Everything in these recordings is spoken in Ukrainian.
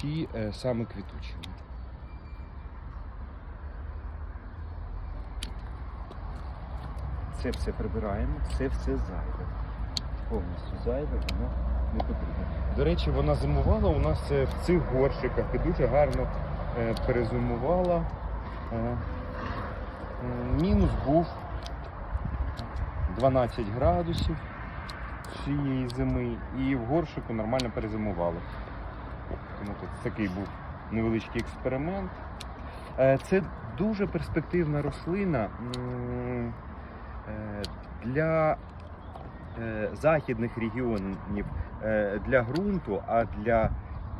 кущі е, саме квітучими. Це все прибираємо, це все зайве. Повністю зайве, воно не потрібно. До речі, вона зимувала у нас е, в цих горщиках і дуже гарно е, перезимувала. Мінус був 12 градусів цієї зими, і в горщику нормально перезимували. Тому тут такий був невеличкий експеримент. Е, Це дуже перспективна рослина е, для е, західних регіонів, для ґрунту, а для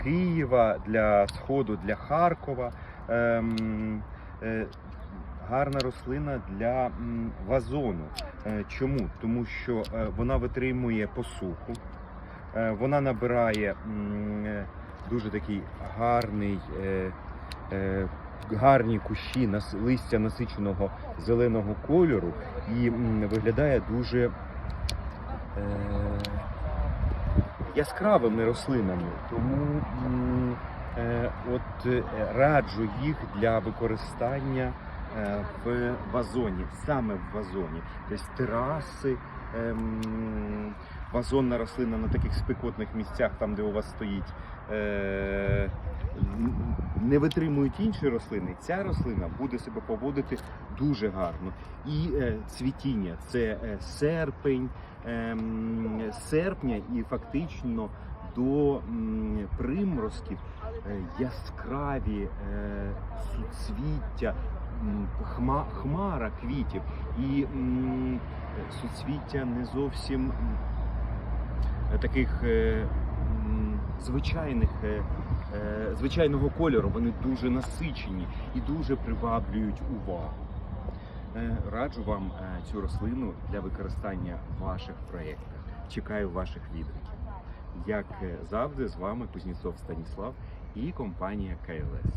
Києва, для Сходу, для Харкова. ем, Гарна рослина для вазону. Чому? Тому що вона витримує посуху, вона набирає дуже такий гарний, е, е, гарні кущі нас, листя насиченого зеленого кольору і м, виглядає дуже е, яскравими рослинами. Тому м, е, от е, раджу їх для використання е, в вазоні, саме в вазоні. Тобто тераси, ем, вазонна рослина на таких спекотних місцях, там де у вас стоїть. Е, не витримують інші рослини, ця рослина буде себе поводити дуже гарно. І е, цвітіння це е, серпень, серпня і фактично до е, яскраві суцвіття, хмара квітів і суцвіття не зовсім таких е, звичайних. е, е, Звичайного кольору вони дуже насичені і дуже приваблюють увагу. Е, Раджу вам е, цю рослину для використання в ваших проєктах. Чекаю ваших відгуків. Як е, завжди, з вами Кузнєцов Станіслав і компанія КЛС.